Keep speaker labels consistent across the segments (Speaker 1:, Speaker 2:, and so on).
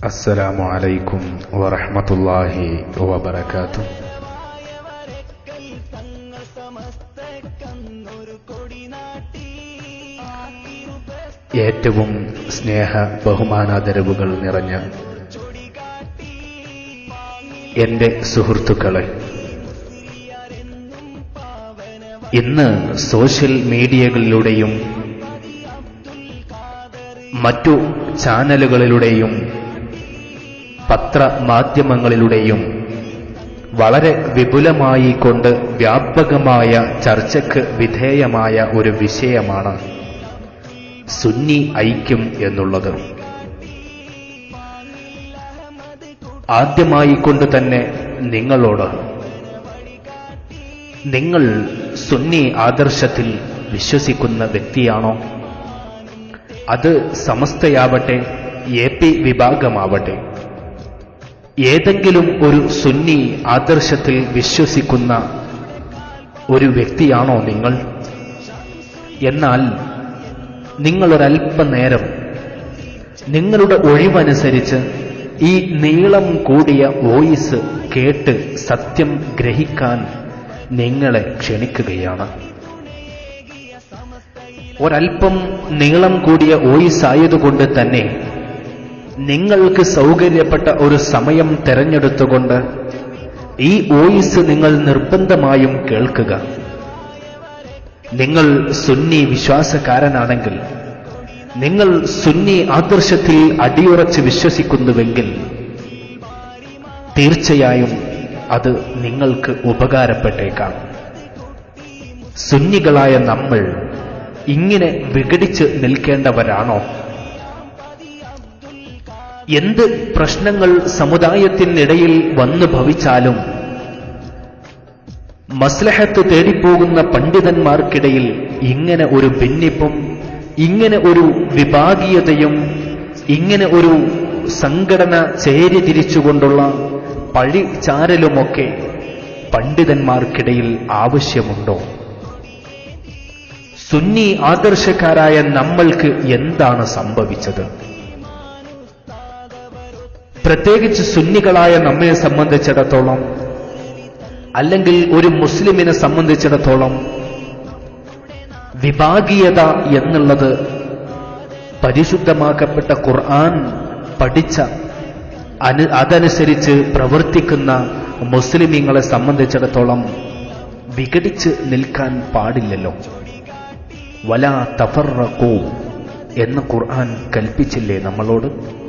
Speaker 1: അസ്സലാമു അലൈക്കും വറഹമത്തല്ലാഹി വബർക്കാത്തു ഏറ്റവും സ്നേഹ ബഹുമാനാദരവുകൾ നിറഞ്ഞ എന്റെ സുഹൃത്തുക്കളെ ഇന്ന് സോഷ്യൽ മീഡിയകളിലൂടെയും മറ്റു ചാനലുകളിലൂടെയും പത്രമാധ്യമങ്ങളിലൂടെയും വളരെ വിപുലമായി കൊണ്ട് വ്യാപകമായ ചർച്ചയ്ക്ക് വിധേയമായ ഒരു വിഷയമാണ് സുന്നി ഐക്യം എന്നുള്ളത്. ആദ്യമായി കൊണ്ട് തന്നെ നിങ്ങളോട് നിങ്ങൾ സുന്നി ആദർശത്തിൽ വിശ്വസിക്കുന്ന വ്യക്തിയാണോ? അത് സമസ്തയാവട്ടെ എ പി വിഭാഗമാവട്ടെ. ഏതെങ്കിലും ഒരു സുന്നി ആദർശത്തിൽ വിശ്വസിക്കുന്ന ഒരു വ്യക്തിയാണോ നിങ്ങൾ? എന്നാൽ നിങ്ങളൊരല്പനേരം നിങ്ങളുടെ ഒഴിവനുസരിച്ച് ഈ നീളം കൂടിയ വോയിസ് കേട്ട് സത്യം ഗ്രഹിക്കാൻ നിങ്ങളെ ക്ഷണിക്കുകയാണ്. ഒരൽപ്പം നീളം കൂടിയ വോയിസ് ആയതുകൊണ്ട് തന്നെ നിങ്ങൾക്ക് സൗകര്യപ്പെട്ട ഒരു സമയം തെരഞ്ഞെടുത്തുകൊണ്ട് ഈ വോയിസ് നിങ്ങൾ നിർബന്ധമായും കേൾക്കുക. നിങ്ങൾ സുന്നി വിശ്വാസക്കാരനാണെങ്കിൽ നിങ്ങൾ സുന്നി ആദർശത്തിൽ അടിയുറച്ച് വിശ്വസിക്കുന്നുവെങ്കിൽ തീർച്ചയായും അത് നിങ്ങൾക്ക് ഉപകാരപ്പെട്ടേക്കാം. സുന്നികളായ നമ്മൾ ഇങ്ങനെ വിഘടിച്ച് നിൽക്കേണ്ടവരാണോ? എന്ത് പ്രശ്നങ്ങൾ സമുദായത്തിനിടയിൽ വന്നു ഭവിച്ചാലും മസ്ലഹത്ത് തേടിപ്പോകുന്ന പണ്ഡിതന്മാർക്കിടയിൽ ഇങ്ങനെ ഒരു ഭിന്നിപ്പും ഇങ്ങനെ ഒരു വിഭാഗീയതയും ഇങ്ങനെ ഒരു സംഘടന ചേരി തിരിച്ചുകൊണ്ടുള്ള പഴിചാരലുമൊക്കെ പണ്ഡിതന്മാർക്കിടയിൽ ആവശ്യമുണ്ടോ? സുന്നി ആദർശക്കാരായ നമ്മൾക്ക് എന്താണ് സംഭവിച്ചത്? പ്രത്യേകിച്ച് സുന്നികളായ നമ്മെ സംബന്ധിച്ചിടത്തോളം അല്ലെങ്കിൽ ഒരു മുസ്ലിമിനെ സംബന്ധിച്ചിടത്തോളം വിഭാഗീയത എന്നുള്ളത് പരിശുദ്ധമാക്കപ്പെട്ട ഖുർആൻ പഠിച്ച അനു അതനുസരിച്ച് പ്രവർത്തിക്കുന്ന മുസ്ലിമീങ്ങളെ സംബന്ധിച്ചിടത്തോളം വിഘടിച്ച് നിൽക്കാൻ പാടില്ലല്ലോ. വല തഫറക്കൂ എന്ന് ഖുർആൻ കൽപ്പിച്ചില്ലേ നമ്മളോട്?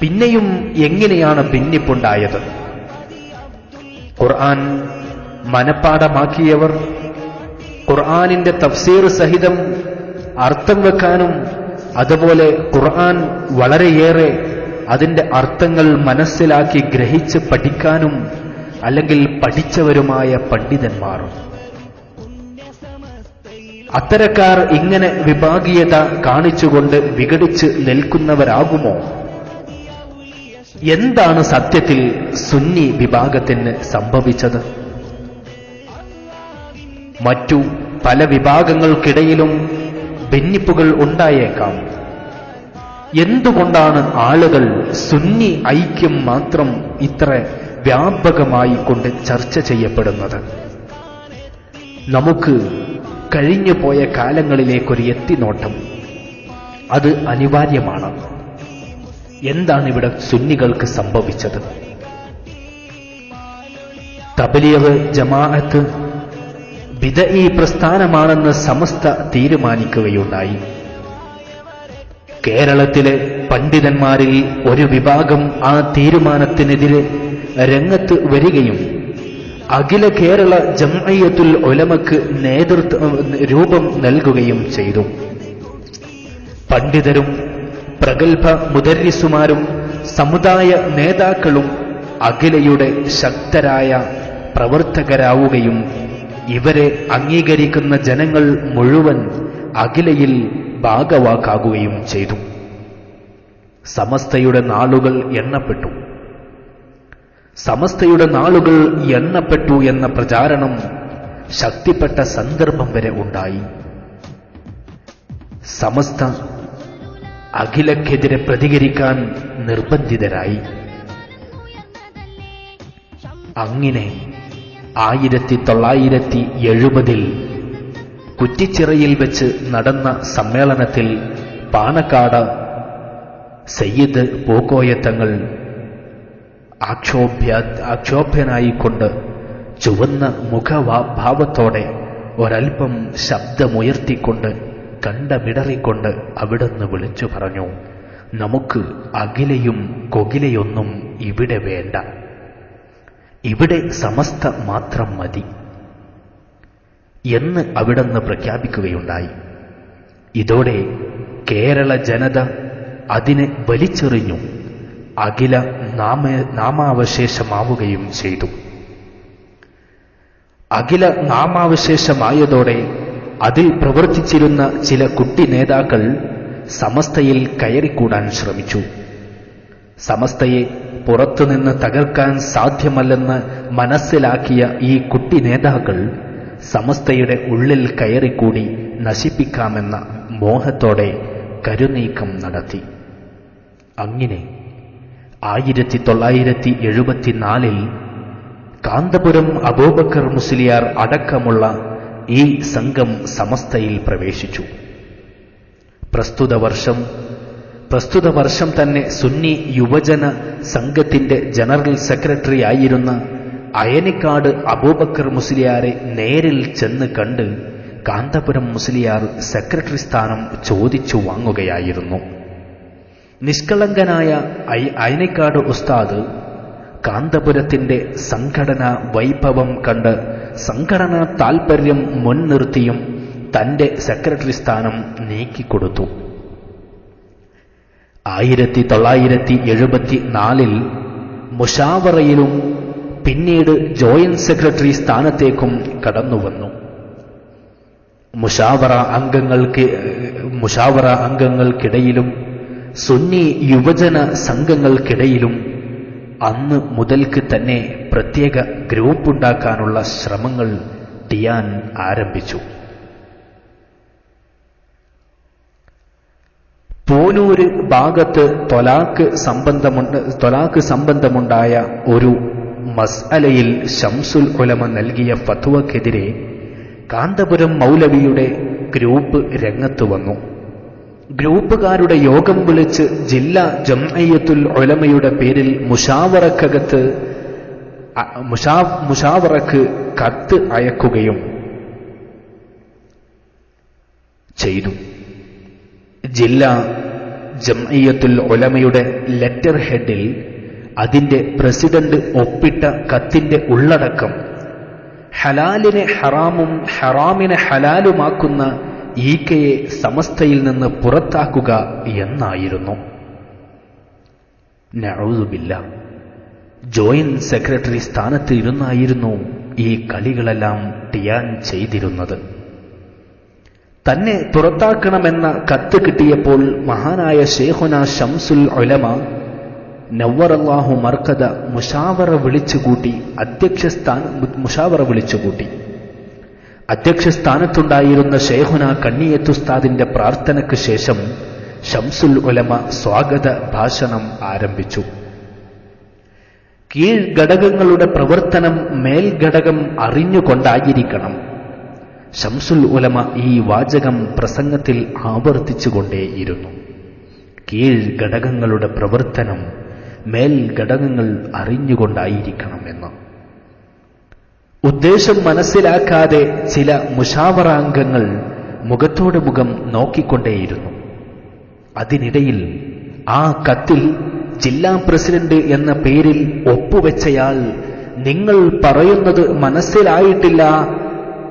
Speaker 1: പിന്നെയും എങ്ങനെയാണ് ഭിന്നിപ്പുണ്ടായത്? ഖുർആൻ മനപ്പാഠമാക്കിയവർ ഖുർആാനിന്റെ തഫ്സീർ സഹിതം അർത്ഥം വെക്കാനും അതുപോലെ ഖുർആൻ വളരെയേറെ അതിന്റെ അർത്ഥങ്ങൾ മനസ്സിലാക്കി ഗ്രഹിച്ച് പഠിക്കാനും അല്ലെങ്കിൽ പഠിച്ചവരുമായ പണ്ഡിതന്മാർ. അത്തരക്കാർ ഇങ്ങനെ വിഭാഗീയത കാണിച്ചുകൊണ്ട് വിഘടിച്ച് നിൽക്കുന്നവരാകുമോ? എന്താണ് സത്യത്തിൽ സുന്നി വിഭാഗത്തിന് സംഭവിച്ചത്? മറ്റു പല വിഭാഗങ്ങൾക്കിടയിലും ഭിന്നിപ്പുകൾ ഉണ്ടായേക്കാം. എന്തുകൊണ്ടാണ് ആളുകൾ സുന്നി ഐക്യം മാത്രം ഇത്ര വ്യാപകമായി കൊണ്ട് ചർച്ച ചെയ്യപ്പെടുന്നത്? നമുക്ക് കഴിഞ്ഞുപോയ കാലങ്ങളിലേക്കൊരു എത്തിനോട്ടം. അത് അനിവാര്യമാണ്. എന്താണ് ഇവിടെ സുന്നികൾക്ക് സംഭവിച്ചത്? തബലിയവ് ജമാഅത്ത് ബിദഈ പ്രസ്ഥാനമാണെന്ന് സമസ്ത തീരുമാനിക്കുകയുണ്ടായി. കേരളത്തിലെ പണ്ഡിതന്മാരിൽ ഒരു വിഭാഗം ആ തീരുമാനത്തിനെതിരെ രംഗത്ത് വരികയും അഖില കേരള ജംഅയ്യത്തുൽ ഒലമക്ക് നേതൃത്വം രൂപം നൽകുകയും ചെയ്തു. പണ്ഡിതരും പ്രഗത്ഭ മുദരിസുമാരും സമുദായ നേതാക്കളും അഖിലയുടെ ശക്തരായ പ്രവർത്തകരാവുകയും ഇവരെ അംഗീകരിക്കുന്ന ജനങ്ങൾ മുഴുവൻ അഖിലയിൽ ഭാഗവാക്കാകുകയും ചെയ്തു. സമസ്തയുടെ നാളുകൾ എണ്ണപ്പെട്ടു. സമസ്തയുടെ നാളുകൾ എണ്ണപ്പെട്ടു എന്ന പ്രചാരണം ശക്തിപ്പെട്ട സന്ദർഭം വരെ ഉണ്ടായി. സമസ്ത അഖിലക്കെതിരെ പ്രതികരിക്കാൻ നിർബന്ധിതരായി. അങ്ങനെ ആയിരത്തി തൊള്ളായിരത്തി എഴുപതിൽ കുറ്റിച്ചിറയിൽ വെച്ച് നടന്ന സമ്മേളനത്തിൽ പാണക്കാട് സയ്യിദ് പൂക്കോയത്തങ്ങൾ ആക്ഷോഭ്യ ആക്ഷോഭ്യനായിക്കൊണ്ട് ചുവന്ന മുഖഭാവത്തോടെ ഒരൽപ്പം ശബ്ദമുയർത്തിക്കൊണ്ട് കണ്ടമിടറിക്കൊണ്ട് അവിടുന്ന് വിളിച്ചു പറഞ്ഞു നമുക്ക് അകിലയും കൊകിലയൊന്നും ഇവിടെ വേണ്ട. ഇവിടെ സമസ്ത മാത്രം മതി. എന്ന് അവിടുന്ന് പ്രഖ്യാപിക്കുകയുണ്ടായി. ഇതോടെ കേരള ജനത അതിനെ വലിച്ചെറിഞ്ഞു. അഖില നാമ നാമാവശേഷമാവുകയും ചെയ്തു. അഖില നാമാവശേഷമായതോടെ അതിൽ പ്രവർത്തിച്ചിരുന്ന ചില കുട്ടി നേതാക്കൾ സമസ്തയിൽ കയറിക്കൂടാൻ ശ്രമിച്ചു. സമസ്തയെ പുറത്തുനിന്ന് തകർക്കാൻ സാധ്യമല്ലെന്ന് മനസ്സിലാക്കിയ ഈ കുട്ടി നേതാക്കൾ സമസ്തയുടെ ഉള്ളിൽ കയറിക്കൂടി നശിപ്പിക്കാമെന്ന മോഹത്തോടെ കരുനീക്കം നടത്തി. അങ്ങനെ ആയിരത്തി തൊള്ളായിരത്തി എഴുപത്തിനാലിൽ കാന്തപുരം അബൂബക്കർ മുസ്ലിയാർ അടക്കമുള്ള ഈ സംഘം സമസ്തയിൽ പ്രവേശിച്ചു. പ്രസ്തുത വർഷം പ്രസ്തുത വർഷം തന്നെ സുന്നി യുവജന സംഘത്തിന്റെ ജനറൽ സെക്രട്ടറി ആയിരുന്ന അയനിക്കാട് അബൂബക്കർ മുസ്ലിയാരെ നേരിൽ ചെന്ന് കണ്ട് കാന്തപുരം മുസ്ലിയാർ സെക്രട്ടറി സ്ഥാനം ചോദിച്ചു വാങ്ങുകയായിരുന്നു. നിഷ്കളങ്കനായ അയനിക്കാട് ഉസ്താദ് കാന്തപുരത്തിന്റെ സംഘടനാ വൈഭവം കണ്ട് സംഘടനാ താൽപര്യം മുൻനിർത്തിയും തന്റെ സെക്രട്ടറി സ്ഥാനം നീക്കിക്കൊടുത്തു. ആയിരത്തി തൊള്ളായിരത്തി എഴുപത്തി നാലിൽ മുഷാവറയിലും പിന്നീട് ജോയിന്റ് സെക്രട്ടറി സ്ഥാനത്തേക്കും കടന്നുവന്നു. മുഷാവറ അംഗങ്ങൾക്ക് മുഷാവറ അംഗങ്ങൾക്കിടയിലും സുന്നി യുവജന സംഘങ്ങൾക്കിടയിലും അന്ന് മുതൽക്ക് തന്നെ പ്രത്യേക ഗ്രൂപ്പുണ്ടാക്കാനുള്ള ശ്രമങ്ങൾ ടിയാൻ ആരംഭിച്ചു. പോനൂര് ഭാഗത്ത് തൊലാക്ക് സംബന്ധമുണ്ട് തൊലാക്ക് സംബന്ധമുണ്ടായ ഒരു മസ്അലയിൽ ഷംസുൽ ഉലമ നൽകിയ ഫത്വക്കെതിരെ കാന്തപുരം മൗലവിയുടെ ഗ്രൂപ്പ് രംഗത്ത് വന്നു. ഗ്രൂപ്പുകാരുടെ യോഗം വിളിച്ച് ജില്ലാ ജംഅയ്യത്തുൽ ഒലമയുടെ പേരിൽ മുഷാവറക്കകത്ത് മുഷാ മുഷാവറക്ക് കത്ത് അയക്കുകയും ചെയ്തു. ജില്ലാ ജംഅയ്യത്തുൽ ഒലമയുടെ ലെറ്റർ ഹെഡിൽ അതിന്റെ പ്രസിഡന്റ് ഒപ്പിട്ട കത്തിന്റെ ഉള്ളടക്കം ഹലാലിനെ ഹറാമും ഹറാമിനെ ഹലാലുമാക്കുന്ന ഈക്കയെ സമസ്തയിൽ നിന്ന് പുറത്താക്കുക എന്നായിരുന്നു. നഴുതുമില്ല ജോയിന്റ് സെക്രട്ടറി സ്ഥാനത്ത് ഇരുന്നായിരുന്നു ഈ കളികളെല്ലാം ടിയാൻ ചെയ്തിരുന്നത്. തന്നെ പുറത്താക്കണമെന്ന കത്ത് കിട്ടിയപ്പോൾ മഹാനായ ഷേഹുന ഷംസുൽ ഒലമ നവ്വറല്ലാഹു മർക്കത മുഷാവറ വിളിച്ചുകൂട്ടി അധ്യക്ഷ സ്ഥാനം മുഷാവറ വിളിച്ചുകൂട്ടി. അധ്യക്ഷ സ്ഥാനത്തുണ്ടായിരുന്ന ഷേഖുന കണ്ണിയത്തുസ്താദിന്റെ പ്രാർത്ഥനയ്ക്ക് ശേഷം ഷംസുൽ ഉലമ സ്വാഗത ഭാഷണം ആരംഭിച്ചു. കീഴ്ഘടകങ്ങളുടെ പ്രവർത്തനം മേൽഘടകം അറിഞ്ഞുകൊണ്ടായിരിക്കണം. ഷംസുൽ ഉലമ ഈ വാചകം പ്രസംഗത്തിൽ ആവർത്തിച്ചുകൊണ്ടേയിരുന്നു. കീഴ്ഘടകങ്ങളുടെ പ്രവർത്തനം മേൽഘടകങ്ങൾ അറിഞ്ഞുകൊണ്ടായിരിക്കണമെന്ന്. ഉദ്ദേശം മനസ്സിലാക്കാതെ ചില മുഷാവറാംഗങ്ങൾ മുഖത്തോട് മുഖം നോക്കിക്കൊണ്ടേയിരുന്നു. അതിനിടയിൽ ആ കത്തിൽ ജില്ലാ പ്രസിഡന്റ് എന്ന പേരിൽ ഒപ്പുവെച്ചയാൾ നിങ്ങൾ പറയുന്നത് മനസ്സിലായിട്ടില്ല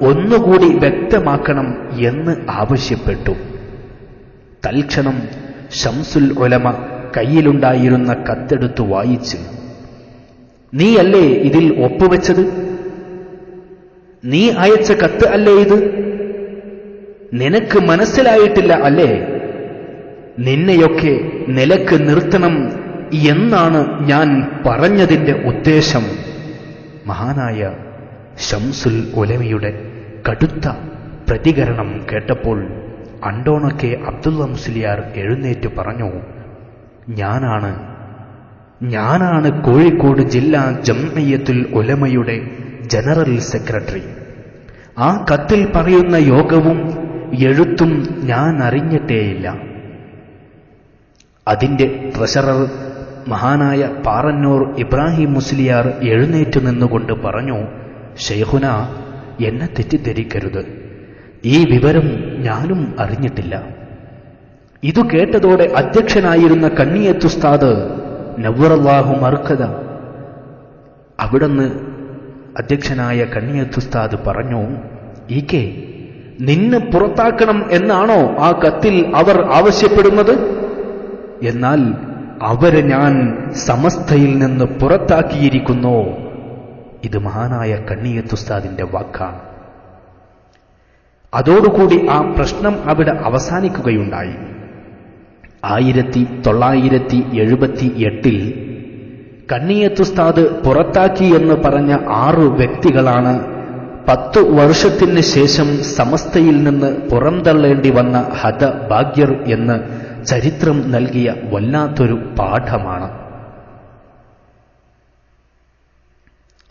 Speaker 1: ഒന്നുകൂടി വ്യക്തമാക്കണം എന്ന് ആവശ്യപ്പെട്ടു. തൽക്ഷണം ഷംസുൽ ഒലമ കയ്യിലുണ്ടായിരുന്ന കത്തെടുത്തു വായിച്ച്. നീയല്ലേ ഇതിൽ ഒപ്പുവെച്ചത്? നീ അയച്ച കത്ത് അല്ലേ ഇത്? നിനക്ക് മനസ്സിലായിട്ടില്ല അല്ലേ? നിന്നെയൊക്കെ നിലയ്ക്ക് നിർത്തണം എന്നാണ് ഞാൻ പറഞ്ഞതിന്റെ ഉദ്ദേശം. മഹാനായ ഷംസുൽ ഒലമിയുടെ കടുത്ത പ്രതികരണം കേട്ടപ്പോൾ അണ്ടോണക്കെ അബ്ദുള്ള മുസ്ലിയാർ എഴുന്നേറ്റ് പറഞ്ഞു ഞാനാണ് ഞാനാണ് കോഴിക്കോട് ജില്ലാ ജംഇയ്യത്തുൽ ഉലമയുടെ ജനറൽ സെക്രട്ടറി. ആ കത്തിൽ പറയുന്ന യോഗവും എഴുത്തും ഞാൻ അറിഞ്ഞിട്ടേയില്ല. അതിന്റെ ട്രഷറർ മഹാനായ പാറന്നൂർ ഇബ്രാഹിം മുസ്ലിയാർ എഴുന്നേറ്റ് നിന്നുകൊണ്ട് പറഞ്ഞു ഷെയ്ഹുന എന്നെ തെറ്റിദ്ധരിക്കരുത്. ഈ വിവരം ഞാനും അറിഞ്ഞിട്ടില്ല. ഇതു കേട്ടതോടെ അധ്യക്ഷനായിരുന്ന കണ്ണിയത്തുസ്താദ് നവറല്ലാഹു മർക്കത അവിടുന്ന് അധ്യക്ഷനായ കണ്ണിയത്തുസ്താദ് പറഞ്ഞു ഈ കെ നിന്നെ പുറത്താക്കണം എന്നാണോ ആ കത്തിൽ അവർ ആവശ്യപ്പെടുന്നത്? എന്നാൽ അവരെ ഞാൻ സമസ്തയിൽ നിന്ന് പുറത്താക്കിയിരിക്കുന്നു. ഇത് മഹാനായ കണ്ണിയത്തുസ്താദിന്റെ വാക്കാണ്. അതോടുകൂടി ആ പ്രശ്നം അവിടെ അവസാനിക്കുകയുണ്ടായി. ആയിരത്തി തൊള്ളായിരത്തി എഴുപത്തി എട്ടിൽ കണ്ണിയത്തുസ്താദ് പുറത്താക്കി എന്ന് പറഞ്ഞ ആറു വ്യക്തികളാണ് പത്തു വർഷത്തിന് ശേഷം സമസ്തയിൽ നിന്ന് പുറംതള്ളേണ്ടി വന്ന ഹത ഭാഗ്യർ എന്ന് ചരിത്രം നൽകിയ വല്ലാത്തൊരു പാഠമാണ്.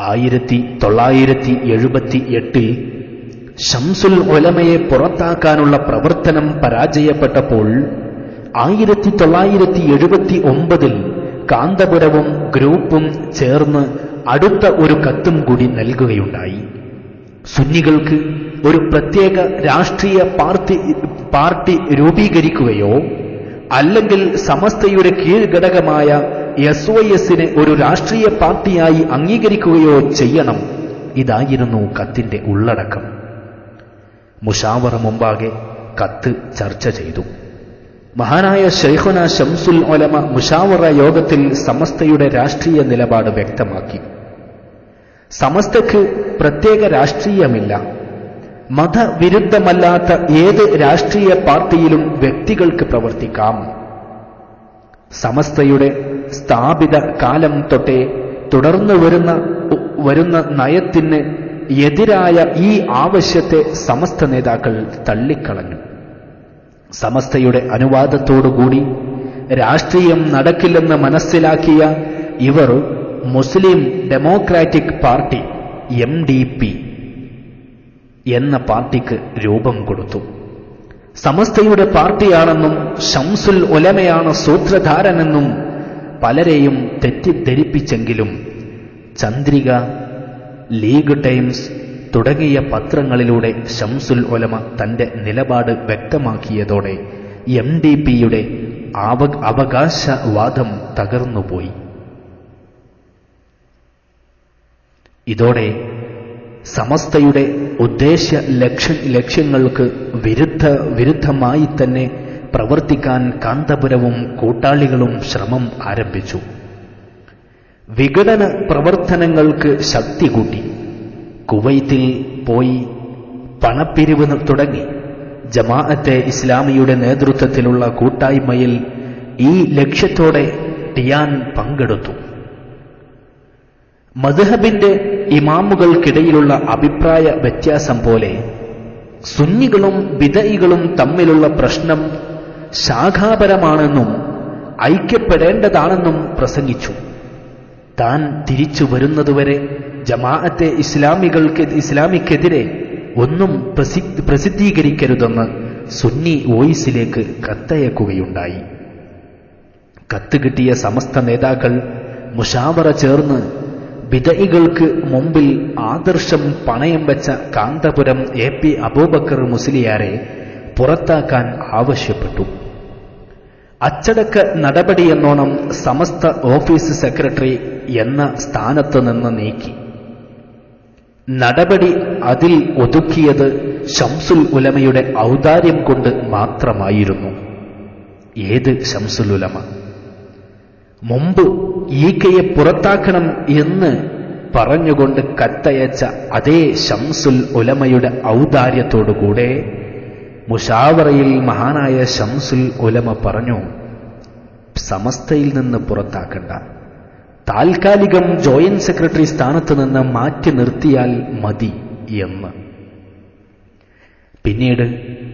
Speaker 1: ആയിരത്തി തൊള്ളായിരത്തി എഴുപത്തി എട്ടിൽ ഷംസുൽ ഒലമയെ പുറത്താക്കാനുള്ള പ്രവർത്തനം പരാജയപ്പെട്ടപ്പോൾ ആയിരത്തി തൊള്ളായിരത്തി എഴുപത്തി ഒമ്പതിൽ കാന്തപുരവും ഗ്രൂപ്പും ചേർന്ന് അടുത്ത ഒരു കത്തും കൂടി നൽകുകയുണ്ടായി. സുന്നികൾക്ക് ഒരു പ്രത്യേക രാഷ്ട്രീയ പാർട്ടി പാർട്ടി രൂപീകരിക്കുകയോ അല്ലെങ്കിൽ സമസ്തയുടെ കീഴ്ഘടകമായ എസ് ഒ എസിനെ ഒരു രാഷ്ട്രീയ പാർട്ടിയായി അംഗീകരിക്കുകയോ ചെയ്യണം. ഇതായിരുന്നു കത്തിന്റെ ഉള്ളടക്കം. മുഷാവറ മുമ്പാകെ കത്ത് ചർച്ച ചെയ്തു. മഹാനായ ഷെയ്ഖുന ഷംസുൽ ഒലമ മുഷാവറ യോഗത്തിൽ സമസ്തയുടെ രാഷ്ട്രീയ നിലപാട് വ്യക്തമാക്കി. സമസ്തയ്ക്ക് പ്രത്യേക രാഷ്ട്രീയമില്ല. മതവിരുദ്ധമല്ലാത്ത ഏത് രാഷ്ട്രീയ പാർട്ടിയിലും വ്യക്തികൾക്ക് പ്രവർത്തിക്കാം. സമസ്തയുടെ സ്ഥാപിത കാലം തൊട്ടേ തുടർന്നു വരുന്ന വരുന്ന നയത്തിന് എതിരായ ഈ ആവശ്യത്തെ സമസ്ത നേതാക്കൾ തള്ളിക്കളഞ്ഞു. സമസ്തയുടെ അനുവാദത്തോടുകൂടി രാഷ്ട്രീയം നടക്കില്ലെന്ന് മനസ്സിലാക്കിയ ഇവർ Muslim Democratic Party M D P എന്ന പാർട്ടിക്ക് രൂപം കൊടുത്തു. സമസ്തയുടെ പാർട്ടിയാണെന്നും ഷംസുൽ ഒലമയാണ് സൂത്രധാരനെന്നും പലരെയും തെറ്റിദ്ധരിപ്പിച്ചെങ്കിലും ചന്ദ്രിക ലീഗ് ടൈംസ് തുടങ്ങിയ പത്രങ്ങളിലൂടെ ഷംസുൽ ഒലമ തന്റെ നിലപാട് വ്യക്തമാക്കിയതോടെ എം ഡി പിയുടെ അവകാശവാദം തകർന്നുപോയി. ഇതോടെ സമസ്തയുടെ ഉദ്ദേശ ലക്ഷ ലക്ഷ്യങ്ങൾക്ക് വിരുദ്ധ വിരുദ്ധമായി തന്നെ പ്രവർത്തിക്കാൻ കാന്തപുരവും കൂട്ടാളികളും ശ്രമം ആരംഭിച്ചു. വിഘടന പ്രവർത്തനങ്ങൾക്ക് ശക്തി കൂട്ടി. കുവൈത്തിൽ പോയി പണപ്പിരിവ് തുടങ്ങി. ജമാഅത്തെ ഇസ്ലാമിയുടെ നേതൃത്വത്തിലുള്ള കൂട്ടായ്മയിൽ ഈ ലക്ഷ്യത്തോടെ ടിയാൻ പങ്കെടുത്തു. മധുഹബിന്റെ ഇമാമുകൾക്കിടയിലുള്ള അഭിപ്രായ വ്യത്യാസം പോലെ സുന്നികളും വിധയികളും തമ്മിലുള്ള പ്രശ്നം ശാഖാപരമാണെന്നും ഐക്യപ്പെടേണ്ടതാണെന്നും പ്രസംഗിച്ചു. താൻ തിരിച്ചു വരുന്നതുവരെ ജമാഅത്തെ ഇസ്ലാമികൾക്ക് ഇസ്ലാമിക്കെതിരെ ഒന്നും പ്രസിദ്ധ പ്രസിദ്ധീകരിക്കരുതെന്ന് സുന്നി വോയിസിലേക്ക് കത്തയക്കുകയുണ്ടായി. കത്ത് കിട്ടിയ സമസ്ത നേതാക്കൾ മുഷാവറ ചേർന്ന് വിദയികൾക്ക് മുമ്പിൽ ആദർശം പണയം വെച്ച കാന്തപുരം എ പി അബൂബക്കർ മുസ്ലിയാരെ പുറത്താക്കാൻ ആവശ്യപ്പെട്ടു. അച്ചടക്ക നടപടിയെന്നോണം സമസ്ത ഓഫീസ് സെക്രട്ടറി എന്ന സ്ഥാനത്ത് നിന്ന് നീക്കി. നടപടി അതിൽ ഒതുക്കിയത് ഷംസുൽ ഉലമയുടെ ഔദാര്യം കൊണ്ട് മാത്രമായിരുന്നു. ഏത് ഷംസുൽ ഉലമ? മുമ്പ് ഈക്കയെ പുറത്താക്കണം എന്ന് പറഞ്ഞുകൊണ്ട് കത്തയച്ച അതേ ഷംസുൽ ഉലമയുടെ ഔദാര്യത്തോടുകൂടെ മുഷാവറയിൽ മഹാനായ ഷംസുൽ ഉലമ പറഞ്ഞു സമസ്തയിൽ നിന്ന് പുറത്താക്കണ്ട. താൽക്കാലികം ജോയിന്റ് സെക്രട്ടറി സ്ഥാനത്ത് നിന്ന് മാറ്റി നിർത്തിയാൽ മതി എന്ന്. പിന്നീട്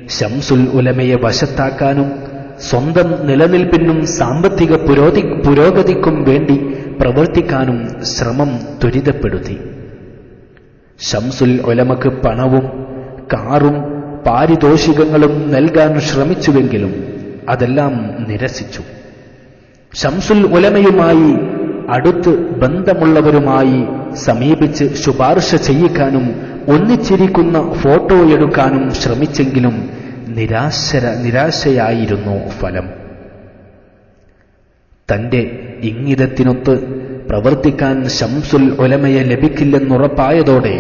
Speaker 1: ഷംസുൽ ഉലമയെ വശത്താക്കാനും സ്വന്തം നിലനിൽപ്പിനും സാമ്പത്തിക പുരോഗതി പുരോഗതിക്കും വേണ്ടി പ്രവർത്തിക്കാനും ശ്രമം ത്വരിതപ്പെടുത്തി. ഷംസുൽ ഒലമക്ക് പണവും കാറും പാരിതോഷികങ്ങളും നൽകാൻ ശ്രമിച്ചുവെങ്കിലും അതെല്ലാം നിരസിച്ചു. ഷംസുൽ ഉലമയുമായി അടുത്ത് ബന്ധമുള്ളവരുമായി സമീപിച്ച് ശുപാർശ ചെയ്യിക്കാനും ഒന്നിച്ചിരിക്കുന്ന ഫോട്ടോ എടുക്കാനും ശ്രമിച്ചെങ്കിലും നിരാശര നിരാശയായിരുന്നു ഫലം. തന്റെ ഇംഗിതത്തിനൊത്ത് പ്രവർത്തിക്കാൻ ശംസുൽ ഒലമയെ ലഭിക്കില്ലെന്നുറപ്പായതോടെ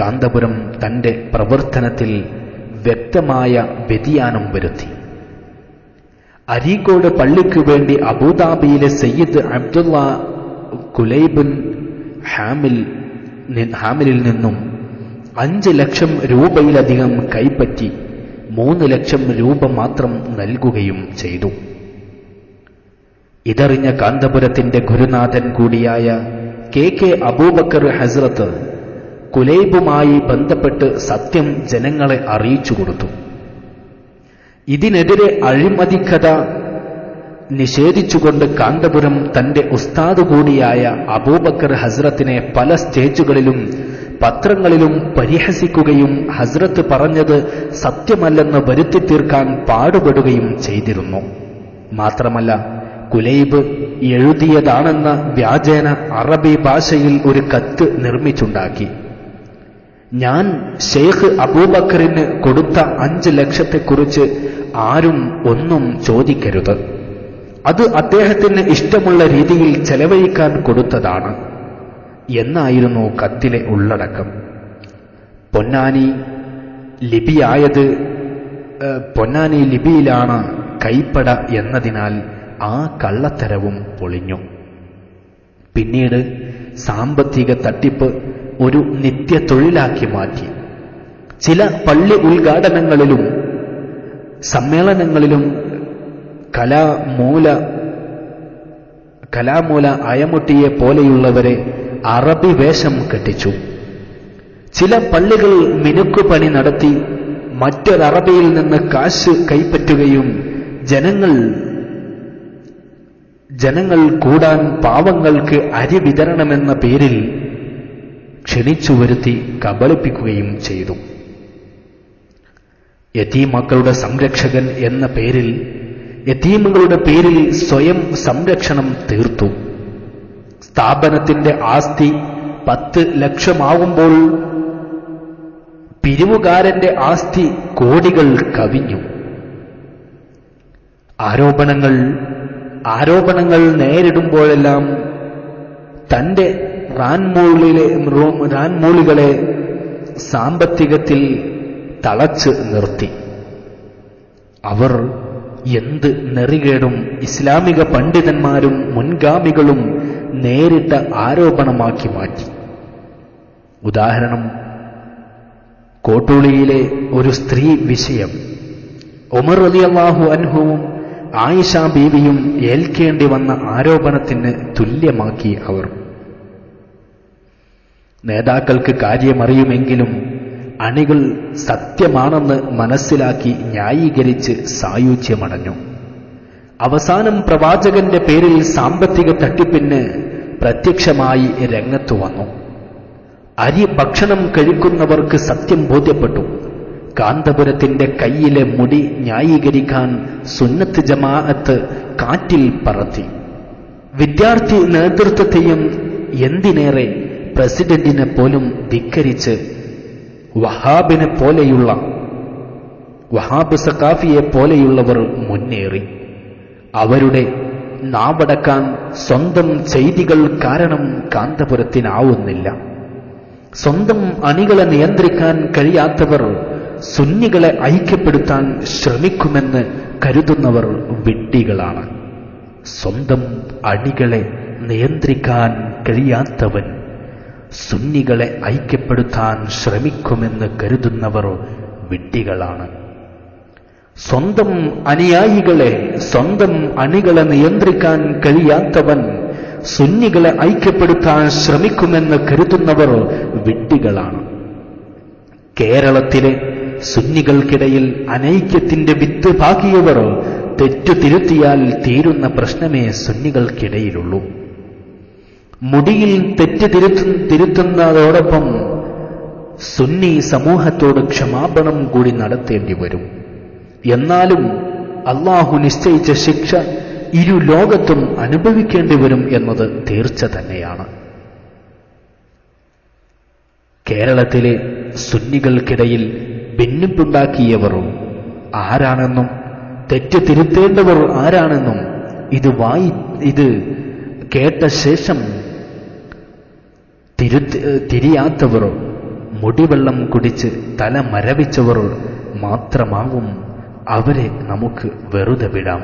Speaker 1: കാന്തപുരം തന്റെ പ്രവർത്തനത്തിൽ വ്യക്തമായ വ്യതിയാനം വരുത്തി. അരീക്കോട് പള്ളിക്ക് വേണ്ടി അബുദാബിയിലെ സയ്യിദ് അബ്ദുള്ള കുലൈബിൻ ഹാമിൽ ഹാമിലിൽ നിന്നും അഞ്ച് ലക്ഷം രൂപയിലധികം കൈപ്പറ്റി മൂന്ന് ലക്ഷം രൂപ മാത്രം നൽകുകയും ചെയ്തു. ഇതറിഞ്ഞ കാന്തപുരത്തിന്റെ ഗുരുനാഥൻ കൂടിയായ കെ കെ അബൂബക്കർ ഹസ്രത്ത് കുലൈബുമായി ബന്ധപ്പെട്ട് സത്യം ജനങ്ങളെ അറിയിച്ചു കൊടുത്തു ഇതിനെതിരെ അഴിമതിക്കഥ നിഷേധിച്ചുകൊണ്ട് കാന്തപുരം തന്റെ ഉസ്താദ് കൂടിയായ അബൂബക്കർ ഹസ്രത്തിനെ പല സ്റ്റേജുകളിലും പത്രങ്ങളിലും പരിഹസിക്കുകയും ഹസ്രത്ത് പറഞ്ഞത് സത്യമല്ലെന്ന് വരുത്തി തീർക്കാൻ പാടുപെടുകയും ചെയ്തിരുന്നു. മാത്രമല്ല കുലൈബ് എഴുതിയതാണെന്ന വ്യാജേന അറബി ഭാഷയിൽ ഒരു കത്ത് നിർമ്മിച്ചുണ്ടാക്കി. ഞാൻ ഷെയ്ഖ് അബൂബക്കറിന് കൊടുത്ത അഞ്ച് ലക്ഷത്തെക്കുറിച്ച് ആരും ഒന്നും ചോദിക്കരുത്. അത് അദ്ദേഹത്തിന് ഇഷ്ടമുള്ള രീതിയിൽ ചെലവഴിക്കാൻ കൊടുത്തതാണ്. എന്നായിരുന്നു കത്തിലെ ഉള്ളടക്കം. പൊന്നാനി ലിപിയായത് പൊന്നാനി ലിപിയിലാണ് കൈപ്പട എന്നതിനാൽ ആ കള്ളത്തരവും പൊളിഞ്ഞു. പിന്നീട് സാമ്പത്തിക തട്ടിപ്പ് ഒരു നിത്യ തൊഴിലാക്കി മാറ്റി. ചില പള്ളി ഉദ്ഘാടനങ്ങളിലും സമ്മേളനങ്ങളിലും കലാമൂല കലാമൂല അയമുട്ടിയെ പോലെയുള്ളവരെ അറബി വേഷം കെട്ടിച്ചു. ചില പള്ളികൾ മിനുക്കുപണി നടത്തി മറ്റൊരറബിയിൽ നിന്ന് കാശ് കൈപ്പറ്റുകയും ജനങ്ങൾ ജനങ്ങൾ കൂടാൻ പാവങ്ങൾക്ക് അരി വിതരണമെന്ന പേരിൽ ക്ഷണിച്ചു വരുത്തി കബളിപ്പിക്കുകയും ചെയ്തു. യതീമക്കളുടെ സംരക്ഷകൻ എന്ന പേരിൽ യതീമുകളുടെ പേരിൽ സ്വയം സംരക്ഷണം തീർത്തു. സ്ഥാപനത്തിന്റെ ആസ്തി പത്ത് ലക്ഷമാവുമ്പോൾ പിരിവുകാരന്റെ ആസ്തി കോടികൾ കവിഞ്ഞു. ആരോപണങ്ങൾ ആരോപണങ്ങൾ നേരിടുമ്പോഴെല്ലാം തന്റെ റാൻമൂളിലെ റാൻമൂളികളെ സാമ്പത്തികത്തിൽ തളച്ച് നിർത്തി. അവർ എന്ത് നെറികേടും ഇസ്ലാമിക പണ്ഡിതന്മാരും മുൻഗാമികളും നേരിട്ട ആരോപണമാക്കി മാറ്റി. ഉദാഹരണം കോട്ടൂളിയിലെ ഒരു സ്ത്രീ വിഷയം. ഉമർ അലി അള്ളാഹു അൻഹുവും ആയിഷ ബീവിയും ഏൽക്കേണ്ടി വന്ന ആരോപണത്തിന് തുല്യമാക്കി അവർ. നേതാക്കൾക്ക് കാര്യമറിയുമെങ്കിലും അണികൾ സത്യമാണെന്ന് മനസ്സിലാക്കി ന്യായീകരിച്ച് സായുജ്യമടഞ്ഞു. അവസാനം പ്രവാചകന്റെ പേരിൽ സാമ്പത്തിക തട്ടിപ്പിന് പ്രത്യക്ഷമായി രംഗത്തു വന്നു. അരി ഭക്ഷണം കഴിക്കുന്നവർക്ക് സത്യം ബോധ്യപ്പെട്ടു. കാന്തപുരത്തിന്റെ കയ്യിലെ മുടി ന്യായീകരിക്കാൻ സുന്നത്ത് ജമാഅത്ത് കാറ്റിൽ പറത്തി. വിദ്യാർത്ഥി നേതൃത്വത്തെയും എന്തിനേറെ പ്രസിഡന്റിനെ പോലും ധിക്കരിച്ച് വഹാബിനെ പോലെയുള്ള വഹാബ് സക്കാഫിയെ പോലെയുള്ളവർ മുന്നേറി. അവരുടെ നാവടക്കാൻ സ്വന്തം ചെയ്തികൾ കാരണം കാന്തപുരത്തിനാവുന്നില്ല. സ്വന്തം അണികളെ നിയന്ത്രിക്കാൻ കഴിയാത്തവർ സുന്നികളെ ഐക്യപ്പെടുത്താൻ ശ്രമിക്കുമെന്ന് കരുതുന്നവർ വിഡ്ഢികളാണ്. സ്വന്തം അണികളെ നിയന്ത്രിക്കാൻ കഴിയാത്തവൻ സുന്നികളെ ഐക്യപ്പെടുത്താൻ ശ്രമിക്കുമെന്ന് കരുതുന്നവർ വിഡ്ഢികളാണ്. സ്വന്തം അനുയായികളെ സ്വന്തം അണികളെ നിയന്ത്രിക്കാൻ കഴിയാത്തവൻ സുന്നികളെ ഐക്യപ്പെടുത്താൻ ശ്രമിക്കുമെന്ന് കരുതുന്നവർ വിഡ്ഢികളാണ്. കേരളത്തിലെ സുന്നികൾക്കിടയിൽ അനൈക്യത്തിന്റെ വിത്ത് പാകിയവർ തെറ്റു തിരുത്തിയാൽ തീരുന്ന പ്രശ്നമേ സുന്നികൾക്കിടയിലുള്ളൂ. മുടിയിൽ തെറ്റ് തിരുത്തു തിരുത്തുന്നതോടൊപ്പം സുന്നി സമൂഹത്തോട് ക്ഷമാപണം കൂടി നടത്തേണ്ടി വരും. എന്നാലും അള്ളാഹു നിശ്ചയിച്ച ശിക്ഷ ഇരു ലോകത്തും അനുഭവിക്കേണ്ടി വരും എന്നത് തീർച്ച തന്നെയാണ്. കേരളത്തിലെ സുന്നികൾക്കിടയിൽ ഭിന്നിപ്പുണ്ടാക്കിയവരും ആരാണെന്നും തെറ്റ് തിരുത്തേണ്ടവർ ആരാണെന്നും ഇത് വായി ഇത് കേട്ട ശേഷം തിരുത്ത് തിരിയാത്തവർ മുടിവെള്ളം കുടിച്ച് തല മരവിച്ചവർ മാത്രമാവും അവരെ നമുക്ക് വെറുതെ വിടാം.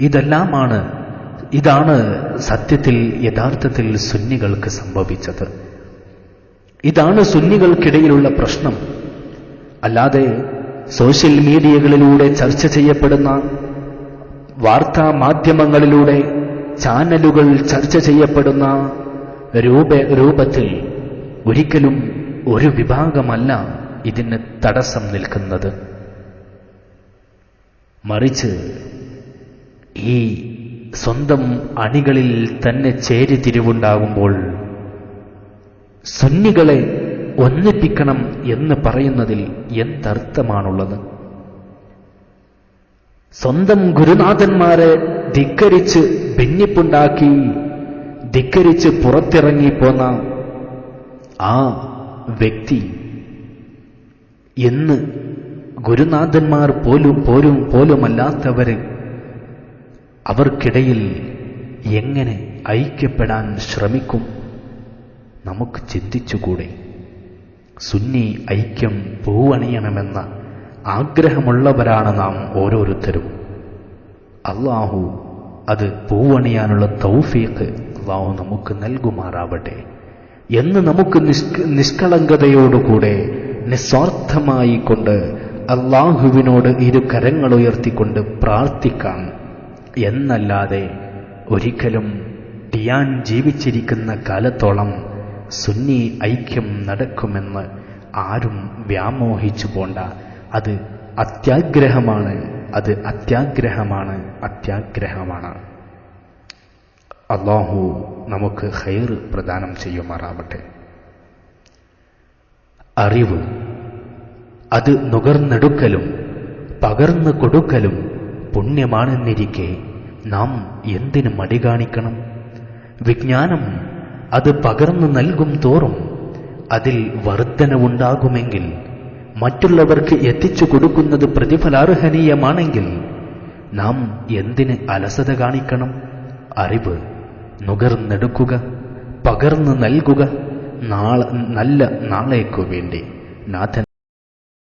Speaker 1: ഇതെല്ലാമാണ് ഇതാണ് സത്യത്തിൽ യഥാർത്ഥത്തിൽ സുന്നികൾക്ക് സംഭവിച്ചത്. ഇതാണ് സുന്നികൾക്കിടയിലുള്ള പ്രശ്നം. അല്ലാതെ സോഷ്യൽ മീഡിയകളിലൂടെ ചർച്ച ചെയ്യപ്പെടുന്ന വാർത്താ മാധ്യമങ്ങളിലൂടെ ചാനലുകൾ ചർച്ച ചെയ്യപ്പെടുന്ന രൂപ രൂപത്തിൽ ഒരിക്കലും ഒരു വിഭാഗമല്ല ഇതിന് തടസ്സം നിൽക്കുന്നത്. മറിച്ച് ഈ സ്വന്തം അണികളിൽ തന്നെ ചേരിതിരിവുണ്ടാകുമ്പോൾ സുന്നികളെ ഒന്നിപ്പിക്കണം എന്ന് പറയുന്നതിൽ എന്തർത്ഥമാണുള്ളത്? സ്വന്തം ഗുരുനാഥന്മാരെ ധിക്കരിച്ച് ഭിന്നിപ്പുണ്ടാക്കി ധിക്കരിച്ച് പുറത്തിറങ്ങിപ്പോന്ന ആ വ്യക്തി എന്ന് ഗുരുനാഥന്മാർ പോലും പോലും പോലുമല്ലാത്തവര് അവർക്കിടയിൽ എങ്ങനെ ഐക്യപ്പെടാൻ ശ്രമിക്കും? നമുക്ക് ചിന്തിച്ചുകൂടെ. സുന്നി ഐക്യം പൂവണിയണമെന്ന ആഗ്രഹമുള്ളവരാണ് നാം ഓരോരുത്തരും. അള്ളാഹു അത് പൂവണിയാനുള്ള തൗഫീഖ് അള്ളാഹു നമുക്ക് നൽകുമാറാവട്ടെ. എന്ന് നമുക്ക് നിഷ്ക നിഷ്കളങ്കതയോടുകൂടെ നിസ്വാർത്ഥമായി കൊണ്ട് അള്ളാഹുവിനോട് ഇരു കരങ്ങൾ ഉയർത്തിക്കൊണ്ട് പ്രാർത്ഥിക്കാം. എന്നല്ലാതെ ഒരിക്കലും ടിയാൻ ജീവിച്ചിരിക്കുന്ന കാലത്തോളം സുന്നി ഐക്യം നടക്കുമെന്ന് ആരും വ്യാമോഹിച്ചു പോണ്ട. അത് അത്യാഗ്രഹമാണ്. അത് അത്യാഗ്രഹമാണ്. അത്യാഗ്രഹമാണ്. അള്ളാഹു നമുക്ക് ഹൈർ പ്രദാനം ചെയ്യുമാറാവട്ടെ. അറിവ് അത് നുകർന്നെടുക്കലും പകർന്നു കൊടുക്കലും പുണ്യമാണെന്നിരിക്കെ നാം എന്തിനു മടി കാണിക്കണം? വിജ്ഞാനം അത് പകർന്നു നൽകും തോറും അതിൽ വർധനവുണ്ടാകുമെങ്കിൽ മറ്റുള്ളവർക്ക് എത്തിച്ചു കൊടുക്കുന്നത് പ്രതിഫലാർഹനീയമാണെങ്കിൽ നാം എന്തിന് അലസത കാണിക്കണം? അറിവ് നുകർന്നെടുക്കുക പകർന്നു നൽകുക നാളെ നല്ല നാളേക്കു വേണ്ടി നാഥൻ